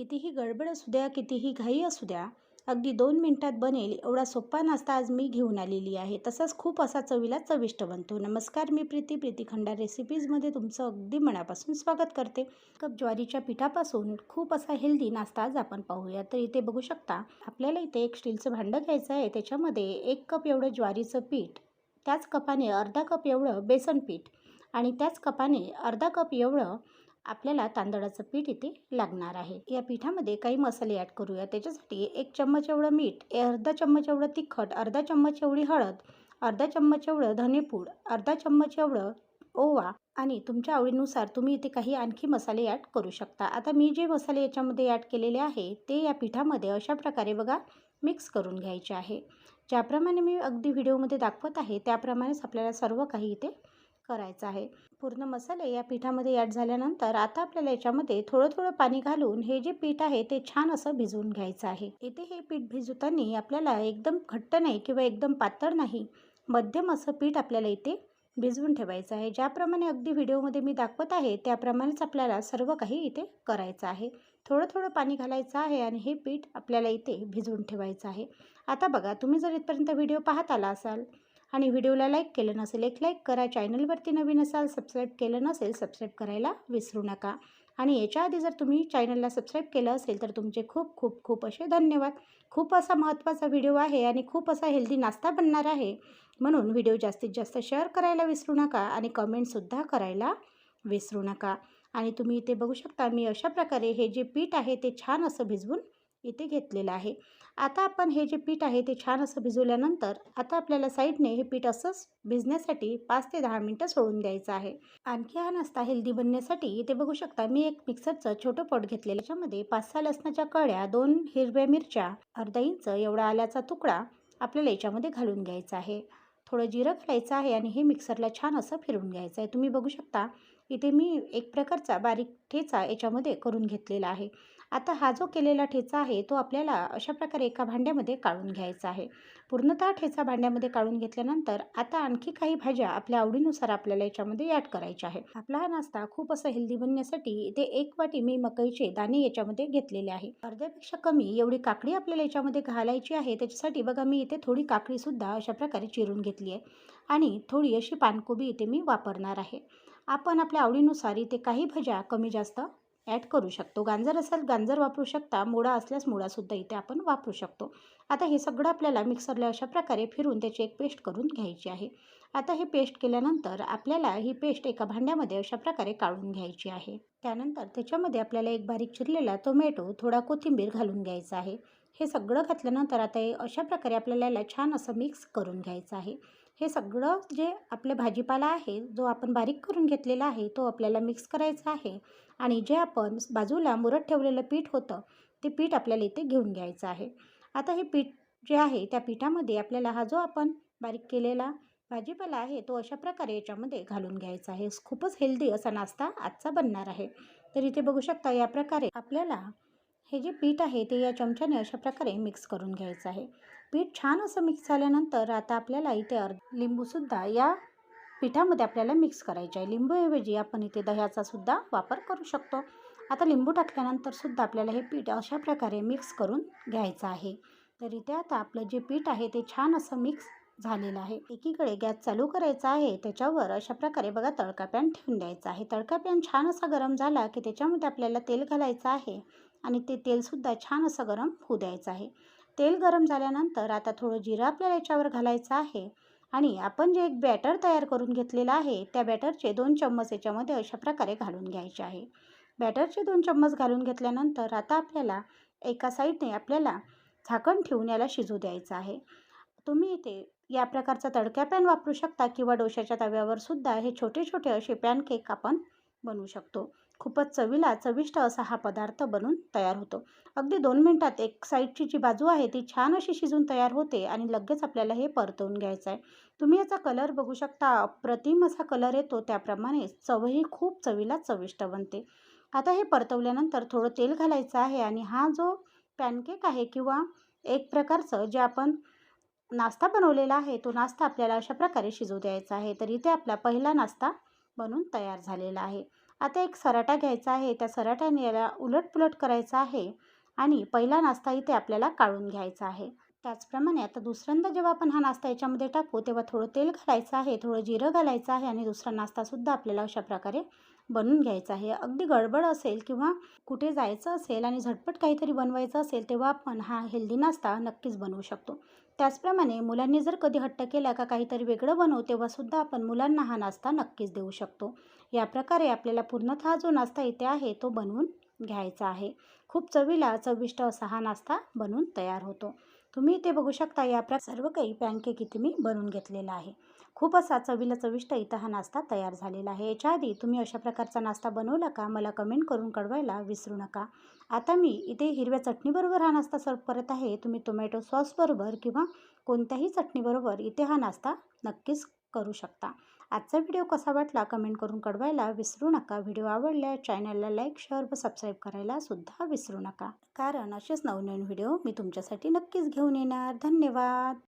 कितीही गडबड असू द्या कितीही घाई असू द्या अगदी दोन मिनिटात बनेल एवढा सोपा नाश्ता आज मी घेऊन आलेली आहे. तसाच खूप असा चवीला चविष्ट बनतो. नमस्कार मी प्रीती प्रीती खंडार रेसिपीजमध्ये तुमचं अगदी मनापासून स्वागत करते. कप ज्वारीच्या पिठापासून खूप असा हेल्दी नाश्ता आज आपण पाहूया. तर इथे बघू शकता आपल्याला इथे एक स्टीलचं भांडं घ्यायचं आहे. त्याच्यामध्ये एक कप एवढं ज्वारीचं पीठ त्याच कपाने अर्धा कप एवढं बेसन पीठ आणि त्याच कपाने अर्धा कप एवढं आपल्याला तांदळाचं पीठ इथे लागणार आहे. या पिठामध्ये काही मसाले ॲड करूया. त्याच्यासाठी एक चम्मच एवढं मीठ ए- अर्धा चम्मच एवढं तिखट अर्धा चम्मच एवढी हळद अर्धा चम्मच एवढं धनेपूड अर्धा चम्मच एवढं ओवा आणि तुमच्या आवडीनुसार तुम्ही इथे काही आणखी मसाले ॲड करू शकता. आता मी जे मसाले याच्यामध्ये ॲड केलेले आहे ते या पिठामध्ये अशा प्रकारे बघा मिक्स करून घ्यायचे आहे. ज्याप्रमाणे मी अगदी व्हिडिओमध्ये दाखवत आहे त्याप्रमाणेच आपल्याला सर्व काही इथे करायचं आहे. पूर्ण मसाले या पिठामध्ये ॲड झाल्यानंतर आता आपल्याला याच्यामध्ये थोडं थोडं पाणी घालून हे जे पीठ आहे ते छान असं भिजवून घ्यायचं आहे. इथे हे पीठ भिजवताना आपल्याला एकदम घट्ट नाही किंवा एकदम पातळ नाही मध्यम असं पीठ आपल्याला इथे भिजवून ठेवायचं आहे. ज्याप्रमाणे अगदी व्हिडिओमध्ये मी दाखवत आहे त्याप्रमाणेच आपल्याला सर्व काही इथे करायचं आहे. थोडं थोडं पाणी घालायचं आहे आणि हे पीठ आपल्याला इथे भिजवून ठेवायचं आहे. आता बघा तुम्ही जर इथपर्यंत व्हिडिओ पाहत आला असाल आणि व्हिडिओला लाईक केलं नसेल एक लाईक करा. चॅनलवरती नवीन असाल सबस्क्राईब केलं नसेल सबस्क्राईब करायला विसरू नका. आणि याच्या आधी जर तुम्ही चॅनलला सबस्क्राईब केलं असेल तर तुमचे खूप खूप खूप असे धन्यवाद. खूप असा महत्त्वाचा व्हिडिओ आहे आणि खूप असा हेल्दी नाश्ता बनणार आहे. म्हणून व्हिडिओ जास्तीत जास्त शेअर करायला विसरू नका आणि कमेंटसुद्धा करायला विसरू नका. आणि तुम्ही इथे बघू शकता मी अशा प्रकारे हे जे पीठ आहे ते छान असं भिजवून इथे घेतलेलं आहे. आता आपण हे जे पीठ आहे ते छान असं भिजवल्यानंतर आता आपल्याला साईडने हे पीठ असंच भिजण्यासाठी पाच ते दहा मिनटं सोडून द्यायचं आहे. आणखी हा नाश्ता हेल्दी बनण्यासाठी इथे बघू शकता मी एक मिक्सरचं छोटं पॉट घेतलेलं त्याच्यामध्ये पाच सहा लसणाच्या कळ्या दोन हिरव्या मिरच्या अर्धा इंच एवढा आल्याचा तुकडा आपल्याला याच्यामध्ये घालून घ्यायचा आहे. थोडं जिरं घालायचं आहे आणि हे मिक्सरला छान असं फिरवून घ्यायचं आहे. तुम्ही बघू शकता इथे मी एक प्रकारचा बारीक ठेचा याच्यामध्ये करून घेतलेला आहे. आता हा जो केलेला ठेचा आहे तो आपल्याला अशा प्रकारे एका भांड्यामध्ये काढून घ्यायचा आहे. पूर्णतः ठेचा भांड्यामध्ये काढून घेतल्यानंतर आता आणखी काही भाज्या आपल्या आवडीनुसार आपल्याला याच्यामध्ये ॲड करायच्या आहे आपला हा नाश्ता खूप असं हेल्दी बनण्यासाठी इथे एक वाटी मी मकईचे दाणे याच्यामध्ये घेतलेले आहे. अर्ध्यापेक्षा कमी एवढी काकडी आपल्याला याच्यामध्ये घालायची आहे त्याच्यासाठी बघा मी इथे थोडी काकडीसुद्धा अशा प्रकारे चिरून घेतली आहे. आणि थोडी अशी पानकोबी इथे मी वापरणार आहे. आपण आपल्या आवडीनुसार इथे काही भाज्या कमी जास्त ॲड करू शकतो. गाजर असेल गाजर वापरू शकता. मुळा असल्यास मुळासुद्धा इथे आपण वापरू शकतो. आता हे सगळं आपल्याला मिक्सरला अशा प्रकारे फिरून त्याची एक पेस्ट करून घ्यायची आहे. आता हे पेस्ट केल्यानंतर आपल्याला ही पेस्ट एका भांड्यामध्ये अशा प्रकारे काढून घ्यायची आहे. त्यानंतर त्याच्यामध्ये आपल्याला एक बारीक चिरलेला टोमॅटो थोडा कोथिंबीर घालून घ्यायचा आहे. हे सगळं घातल्यानंतर आता हे अशा प्रकारे आपल्याला याला छान असं मिक्स करून घ्यायचं आहे. हे सगळं जे आपलं भाजीपाला आहे जो आपण बारीक करून घेतलेला आहे तो आपल्याला मिक्स करायचा आहे. आणि जे आपण बाजूला मुरत ठेवलेलं पीठ होतं ते पीठ आपल्याला इथे घेऊन घ्यायचं आहे. आता हे पीठ जे आहे त्या पिठामध्ये आपल्याला हा जो आपण बारीक केलेला भाजीपाला आहे तो अशा प्रकारे याच्यामध्ये घालून घ्यायचा आहे. खूपच हेल्दी असा नाश्ता आजचा बनणार आहे. तर इथे बघू शकता या प्रकारे आपल्याला हे जे पीठ आहे ते या चमच्याने अशा प्रकारे मिक्स करून घ्यायचं आहे. पीठ छान असं मिक्स झाल्यानंतर आता आपल्याला इथे अर्ध लिंबूसुद्धा या पिठामध्ये आपल्याला मिक्स करायचे आहे. लिंबूऐवजी आपण इथे दह्याचा सुद्धा वापर करू शकतो. आता लिंबू टाकल्यानंतर सुद्धा आपल्याला हे पीठ अशा प्रकारे मिक्स करून घ्यायचं आहे. तर इथे आता आपलं जे पीठ आहे ते छान असं मिक्स झालेलं आहे. एकीकडे गॅस चालू करायचा आहे. त्याच्यावर अशा प्रकारे बघा तळका पॅन ठेवून द्यायचा आहे. तळका पॅन छान असा गरम झाला की त्याच्यामध्ये आपल्याला तेल घालायचं आहे. आणि ते तेलसुद्धा छान असं गरम होऊ द्यायचं आहे. तेल गरम झाल्यानंतर आता थोडं जिरं आपल्याला याच्यावर घालायचं आहे आणि आपण जे एक बॅटर तयार करून घेतलेलं आहे त्या बॅटरचे दोन चम्मच याच्यामध्ये अशा प्रकारे घालून घ्यायचे आहे. बॅटरचे दोन चम्मच घालून घेतल्यानंतर आता आपल्याला एका साईडने आपल्याला झाकण ठेवून याला शिजू द्यायचं आहे. तुम्ही इथे या प्रकारचा तडक्या पॅन वापरू शकता किंवा डोशाच्या तव्यावर सुद्धा हे छोटे छोटे असे पॅनकेक आपण बनवू शकतो. खूपच चवीला चविष्ट असा हा पदार्थ बनून तयार होतो. अगदी दोन मिनटात एक साईडची जी बाजू आहे ती छान अशी शिजून तयार होते आणि लगेच आपल्याला हे परतवून घ्यायचं आहे तुम्ही याचा कलर बघू शकता. अप्रतिम असा कलर येतो त्याप्रमाणे चवही खूप चवीला चविष्ट बनते. आता हे परतवल्यानंतर थोडं तेल घालायचं आहे आणि हा जो पॅनकेक आहे किंवा एक प्रकारचं जे आपण नाश्ता बनवलेला आहे तो नाश्ता आपल्याला अशा प्रकारे शिजू द्यायचा आहे. तर इथे आपला पहिला नाश्ता बनून तयार झालेला आहे. आता एक सराटा घ्यायचा आहे. त्या सराट्याने याला उलटपुलट करायचं आहे आणि पहिला नाश्ता इथे आपल्याला काढून घ्यायचा आहे. त्याचप्रमाणे आता दुसऱ्यांदा जेव्हा आपण हा नाश्ता याच्यामध्ये टाकू तेव्हा थोडं तेल घालायचं आहे थोडं जिरं घालायचं आहे आणि दुसरा नाश्तासुद्धा आपल्याला अशा प्रकारे बनवून घ्यायचं आहे. अगदी गडबड असेल किंवा कुठे जायचं असेल आणि झटपट काहीतरी बनवायचं असेल तेव्हा आपण हा हेल्दी नाश्ता नक्कीच बनवू शकतो. त्याचप्रमाणे मुलांनी जर कधी हट्ट केला का काहीतरी वेगळं बनवू तेव्हासुद्धा आपण मुलांना हा नाश्ता नक्कीच देऊ शकतो. या प्रकारे आपल्याला पूर्णतः जो नाश्ता इथे आहे तो बनवून घ्यायचा आहे. खूप चवीला चविष्ट असा हा नाश्ता बनवून तयार होतो. तुम्ही इथे बघू शकता या प्र सर्व काही पॅनकेक इथे मी बनवून घेतलेला आहे. खूप असा चवीला चविष्ट इथं हा नाश्ता तयार झालेला आहे. याच्या आधी तुम्ही अशा प्रकारचा नाश्ता बनवला का? मला कमेंट करून कळवायला विसरू नका. आता मी इथे हिरव्या चटणीबरोबर हा नाश्ता सर्व करत आहे. तुम्ही टोमॅटो सॉसबरोबर किंवा कोणत्याही चटणीबरोबर इथे हा नाश्ता नक्कीच करू शकता. आजचा व्हिडिओ कसा वाटला? कमेंट करून कळवायला विसरू नका. व्हिडिओ आवडल्या चॅनलला लाईक शेअर व सबस्क्राईब करायला सुद्धा विसरू नका. कारण असेच नवनवीन व्हिडिओ मी तुमच्यासाठी नक्कीच घेऊन येणार. धन्यवाद!